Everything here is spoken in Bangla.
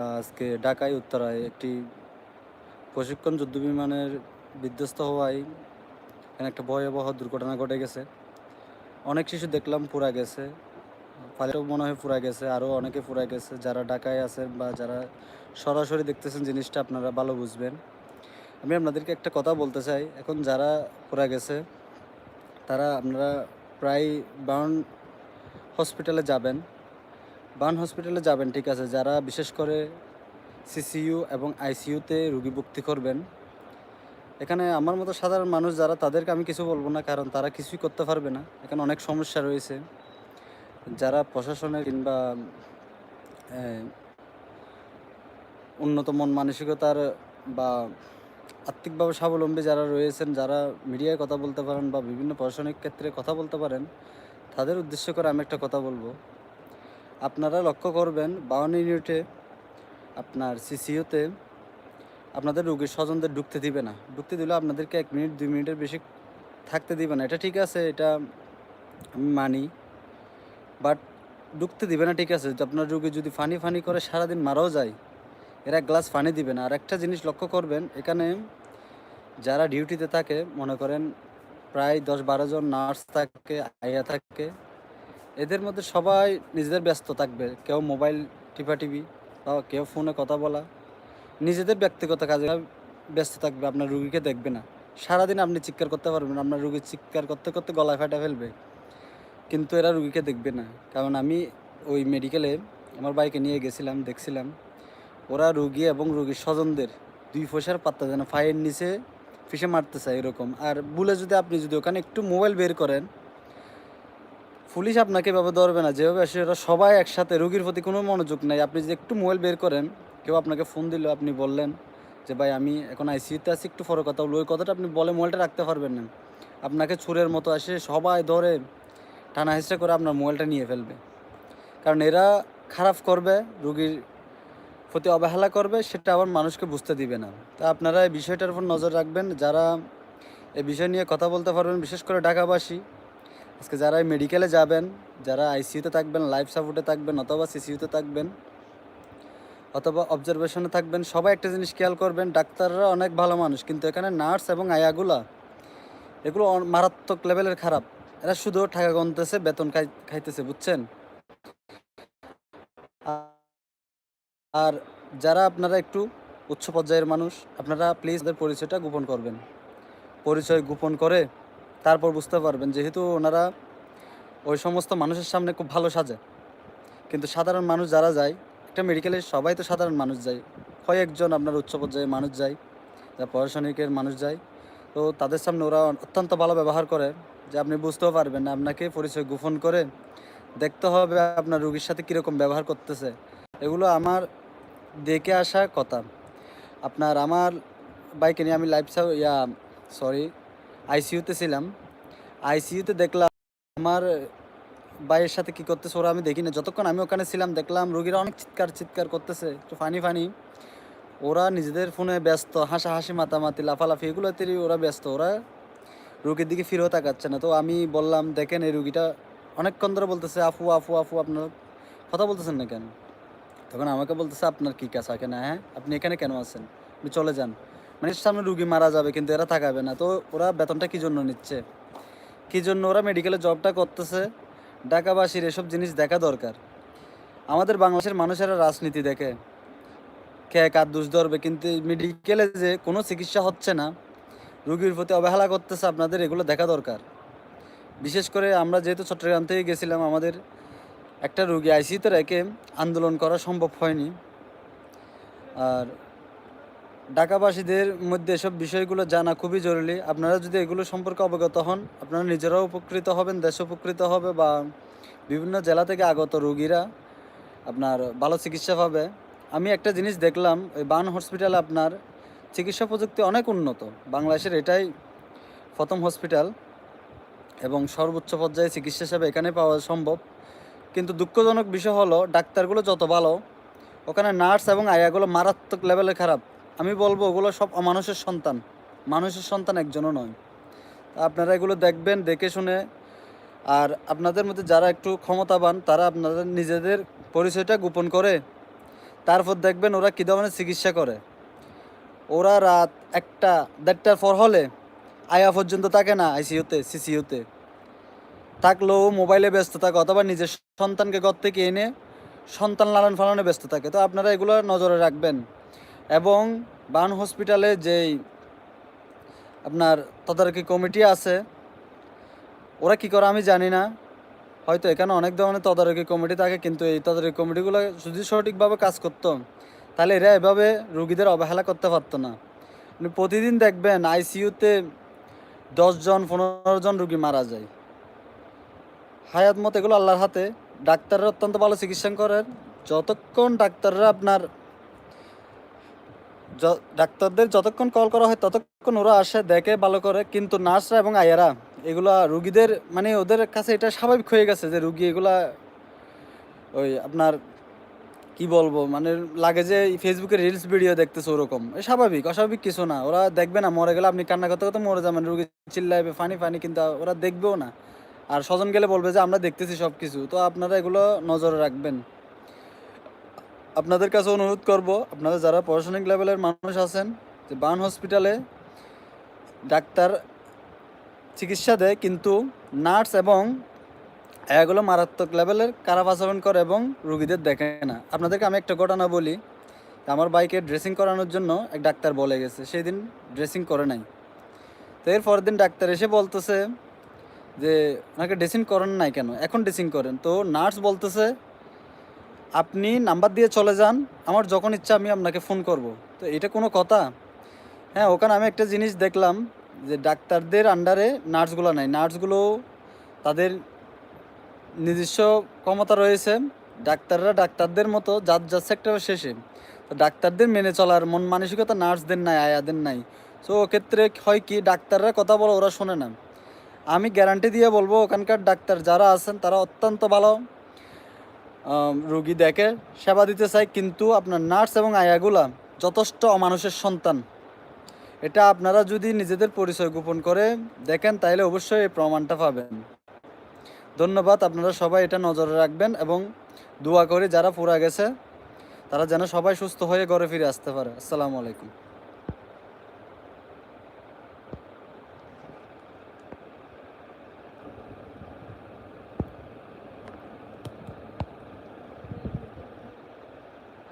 আজকে ঢাকায় উত্তরায় একটি প্রশিক্ষণ যুদ্ধ বিমানের বিধ্বস্ত হওয়ায় এখানে একটা ভয়াবহ দুর্ঘটনা ঘটে গেছে। অনেক শিশু দেখলাম পুরা গেছে পাইলটও মনে হয় পুরা গেছে আরও অনেকে পুরা গেছে। যারা ঢাকায় আছেন বা যারা সরাসরি দেখতেছেন জিনিসটা আপনারা ভালো বুঝবেন। আমি আপনাদেরকে একটা কথা বলতে চাই, এখন যারা পুরা গেছে, তারা আপনারা প্রায় বার্ন হসপিটালে যাবেন। বার্ন হসপিটালে যাবেন, ঠিক আছে? যারা বিশেষ করে সিসিইউ এবং আইসিইউতে রুগী ভর্তি করবেন, এখানে আমার মতো সাধারণ মানুষ যারা, তাদেরকে আমি কিছু বলব না, কারণ তারা কিছুই করতে পারবে না। এখানে অনেক সমস্যা রয়েছে। যারা প্রশাসনের কিংবা উন্নত মন মানসিকতার বা আর্থিকভাবে স্বাবলম্বী যারা রয়েছেন, যারা মিডিয়ায় কথা বলতে পারেন বা বিভিন্ন প্রশাসনিক ক্ষেত্রে কথা বলতে পারেন, তাদের উদ্দেশ্য করে আমি একটা কথা বলব। আপনারা লক্ষ্য করবেন, বাউন্ন ইউনিটে আপনার সিসিওতে আপনাদের রোগীর স্বজনদের ঢুকতে দিবে না। ঢুকতে দিলে আপনাদেরকে এক মিনিট, দুই মিনিটের বেশি থাকতে দিবে না। এটা ঠিক আছে, এটা আমি মানি, বাট ঢুকতে দিবে না, ঠিক আছে। আপনার রোগী যদি ফানি ফানি করে, সারাদিন মারাও যায়, এরা এক গ্লাস ফানি দিবে না। আর একটা জিনিস লক্ষ্য করবেন, এখানে যারা ডিউটিতে থাকে, মনে করেন প্রায় দশ বারো জন নার্স থাকে আইয়া থাকে এদের মধ্যে সবাই নিজেদের ব্যস্ত থাকবে। কেউ মোবাইল টিপাটিপি বা কেউ ফোনে কথা বলা। নিজেদের ব্যক্তিগত কাজে ব্যস্ত থাকবে, আপনার রুগীকে দেখবে না। সারাদিন আপনি চিৎকার করতে পারবেন আপনার রুগী চিৎকার করতে করতে গলায় ফাটা ফেলবে। কিন্তু এরা রুগীকে দেখবে না। কারণ আমি ওই মেডিকেলে আমার বাইকে নিয়ে গেছিলাম, দেখছিলাম। ওরা রুগী এবং রুগীর স্বজনদের দুই পয়সার পাত্তা যেন ফাইয়ের নিচে ফিসে মারতে চায় এরকম। আর বলে যদি আপনি যদি ওখানে একটু মোবাইল বের করেন পুলিশ আপনাকে এভাবে ধরবে না, যেভাবে ওরা সবাই একসাথে, রুগীর প্রতি কোনো মনোযোগ নাই। আপনি যদি একটু মোবাইল বের করেন, কেউ আপনাকে ফোন দিল, আপনি বললেন যে, ভাই, আমি এখন আইসিইউতে আছি, একটু পরে কথা ওই কথাটা আপনি বলে মোবাইলটা রাখতে পারবেন না। আপনাকে ছুরের মতো আসে, সবাই ধরে টানা হেঁচড়ে করে আপনার মোবাইলটা নিয়ে ফেলবে। কারণ এরা খারাপ করবে, রুগীর প্রতি অবহেলা করবে, সেটা আবার মানুষকে বুঝতে দিবে না। তা আপনারা এই বিষয়টার উপর নজর রাখবেন। যারা এ বিষয় নিয়ে কথা বলতে পারবেন, বিশেষ করে ঢাকাবাসী আজকে যারা মেডিকেলে যাবেন, যারা আইসিইউতে থাকবেন লাইফ সাপোর্টে থাকবেন, অথবা সিসিইউতে থাকবেন, অথবা অবজারভেশনে থাকবেন, সবাই একটা জিনিস খেয়াল করবেন, ডাক্তাররা অনেক ভালো মানুষ, কিন্তু এখানে নার্স এবং আয়াগুলা, এগুলো মারাত্মক লেভেলের খারাপ। এরা শুধু টাকা গনতেছে, বেতন খাই খাইতেছে, বুঝছেন? আর যারা আপনারা একটু উচ্চ পর্যায়ের মানুষ, আপনারা প্লিজ তাদের পরিচয়টা গোপন করবেন। পরিচয় গোপন করে তারপর বুঝতে পারবেন যেহেতু ওনারা ওই সমস্ত মানুষের সামনে খুব ভালো সাজে। কিন্তু সাধারণ মানুষ যারা যায়, একটা মেডিকেলে সবাই তো সাধারণ মানুষ যায়। কয়েকজন আপনার উচ্চ পর্যায়ের মানুষ যায় যা প্রশাসনিকের মানুষ যায়। তো তাদের সামনে ওরা অত্যন্ত ভালো ব্যবহার করে যে আপনি বুঝতেও পারবেন না, আপনাকে পরিচয় গোপন করে দেখতে হবে আপনার রুগীর সাথে কীরকম ব্যবহার করতেছে। এগুলো আমার দেখে আসা কথা। আপনার আমার বাইকে নিয়ে আমি লাইফ ইয়া সরি আইসিইউতে ছিলাম। আইসিইউতে দেখলাম আমার ভাইয়ের সাথে কি করতেছে ওরা আমি দেখি না যতক্ষণ আমি ওখানে ছিলাম দেখলাম রুগীরা অনেক চিৎকার চিৎকার করতেছে, একটু ফানি ফানি। ওরা নিজেদের ফোনে ব্যস্ত, হাসাহাসি, মাতামাতি, লাফালাফি এগুলোতে ওরা ব্যস্ত। ওরা রুগীর দিকে ফিরেও তাকাচ্ছে না। তো আমি বললাম, দেখেন এই রুগীটা অনেকক্ষণ ধরে বলতেছে, আফু আফু আফু, আপনার কথা বলতেছেন না কেন? তখন আমাকে বলতেছে, আপনার কী কাজ এখানে? হ্যাঁ আপনি এখানে কেন আছেন? আপনি চলে যান। মানে সামনে রুগী মারা যাবে, কিন্তু এরা থাকাবে না। তো ওরা বেতনটা কী জন্য নিচ্ছে? কী জন্য ওরা মেডিকেলে জবটা করতেছে? ঢাকাবাসীর এসব জিনিস দেখা দরকার। আমাদের বাংলাদেশের মানুষেরা রাজনীতি দেখে। কে কার দোষ ধরবে? কিন্তু মেডিকেলে যে কোনো চিকিৎসা হচ্ছে না, রুগীর প্রতি অবহেলা করতেছে, আপনাদের এগুলো দেখা দরকার। বিশেষ করে আমরা যেহেতু চট্টগ্রাম থেকে গেছিলাম, আমাদের একটা রুগী আইসিতে রেখে আন্দোলন করা সম্ভব হয়নি। আর ঢাকাবাসীদের মধ্যে এসব বিষয়গুলো জানা খুবই জরুরি। আপনারা যদি এগুলো সম্পর্কে অবগত হন, আপনারা নিজেরাও উপকৃত হবেন, দেশ উপকৃত হবে বা বিভিন্ন জেলা থেকে আগত রোগীরা আপনার ভালো চিকিৎসা পাবে। আমি একটা জিনিস দেখলাম ওই বান হসপিটালে আপনার চিকিৎসা প্রযুক্তি অনেক উন্নত। বাংলাদেশের এটাই প্রথম হসপিটাল এবং সর্বোচ্চ পর্যায়ে চিকিৎসা সেবা এখানে পাওয়া সম্ভব। কিন্তু দুঃখজনক বিষয় হলো, ডাক্তারগুলো যত ভালো, ওখানে নার্স এবং আয়াগুলো মারাত্মক লেভেলে খারাপ। আমি বলব, ওগুলো সব মানুষের সন্তান। মানুষের সন্তান একজনও নয়। আপনারা এগুলো দেখবেন, দেখে শুনে। আর আপনাদের মধ্যে যারা একটু ক্ষমতাবান, তারা আপনাদের নিজেদের পরিচয়টা গোপন করে। তারপর দেখবেন ওরা কী ধরনের চিকিৎসা করে। ওরা রাত একটা, দেড়টার পর হলে আয়া পর্যন্ত থাকে না আইসিইউতে, সিসিইউতে। থাকলেও মোবাইলে ব্যস্ত থাকে অথবা নিজের সন্তানকে ঘর থেকে এনে সন্তান লালন ফালনে ব্যস্ত থাকে। তো আপনারা এগুলো নজরে রাখবেন। এবং বান হসপিটালে যেই আপনার তদারকি কমিটি আছে, ওরা কি করে আমি জানি না। হয়তো এখানে অনেক ধরনের তদারকি কমিটি থাকে, কিন্তু এই তদারকি কমিটিগুলো যদি সঠিকভাবে কাজ করতো, তাহলে এরা এভাবে রুগীদের অবহেলা করতে পারতো না। আপনি প্রতিদিন দেখবেন আইসিইউতে দশজন পনেরো জন রুগী মারা যায়। হায়াত মত এগুলো আল্লাহর হাতে। ডাক্তাররা অত্যন্ত ভালো চিকিৎসা করেন। যতক্ষণ ডাক্তাররা আপনার ডাক্তারদের যতক্ষণ কল করা হয় ততক্ষণ ওরা আসে, দেখে, ভালো করে। কিন্তু নার্সরা এবং আয়ারা এগুলা রুগীদের মানে ওদের কাছে এটা স্বাভাবিক হয়ে গেছে যে রুগী এগুলা ওই আপনার, কি বলব মানে লাগে যে ফেসবুকে রিলস ভিডিও দেখতেছে ওরকম। স্বাভাবিক, অস্বাভাবিক কিছু না। ওরা দেখবে না, মরে গেলে আপনি কান্না করতে করতে মরে যাবেন। রুগী চিল্লাইবে, ফানি ফানি, কিন্তু ওরা দেখবেও না। আর স্বজন গেলে বলবে যে, আমরা দেখতেছি সব কিছু তো আপনারা এগুলো নজরে রাখবেন। আপনাদের কাছে অনুরোধ করব, আপনারা যারা প্রশাসনিক লেভেলের মানুষ আছেন, যে বান হসপিটালে ডাক্তার চিকিৎসা দেয়, কিন্তু নার্স এবং এগুলো মারাত্মক লেভেলের খারাপ আচরণ করে এবং রুগীদের দেখে না। আপনাদেরকে আমি একটা ঘটনা বলি। আমার বাইকে ড্রেসিং করানোর জন্য এক ডাক্তার বলে গেছে সেই দিন ড্রেসিং করে নাই। তো এর পরের দিন ডাক্তার এসে বলতেছে যে, ওনাকে ড্রেসিং করেন নাই কেন? এখন ড্রেসিং করেন। তো নার্স বলতেছে আপনি নাম্বার দিয়ে চলে যান, আমার যখন ইচ্ছা আমি আপনাকে ফোন করব। তো এটা কোনো কথা? হ্যাঁ ওখানে আমি একটা জিনিস দেখলাম যে ডাক্তারদের আন্ডারে নার্সগুলো নাই। নার্সগুলো তাদের নিজস্ব ক্ষমতা রয়েছে। ডাক্তাররা ডাক্তারদের মতো যার যার সেক্টরের শেষে। তো ডাক্তারদের মেনে চলার মন মানসিকতা নার্সদের নাই, আয়াদের নাই। তো ক্ষেত্রে হয় কি, ডাক্তাররা কথা বলে ওরা শোনে না। আমি গ্যারান্টি দিয়ে বলব, ওখানকার ডাক্তার যারা আছেন তারা অত্যন্ত ভালো। রুগী দেখে সেবা দিতে চায়, কিন্তু আপনার নার্স এবং আয়াগুলা যথেষ্ট অমানুষের সন্তান। এটা আপনারা যদি নিজেদের পরিচয় গোপন করে দেখেন, তাহলে অবশ্যই এই প্রমাণটা পাবেন। ধন্যবাদ, আপনারা সবাই এটা নজরে রাখবেন এবং দোয়া করে যারা পুরা গেছে, তারা যেন সবাই সুস্থ হয়ে ঘরে ফিরে আসতে পারে। আসসালামু আলাইকুম।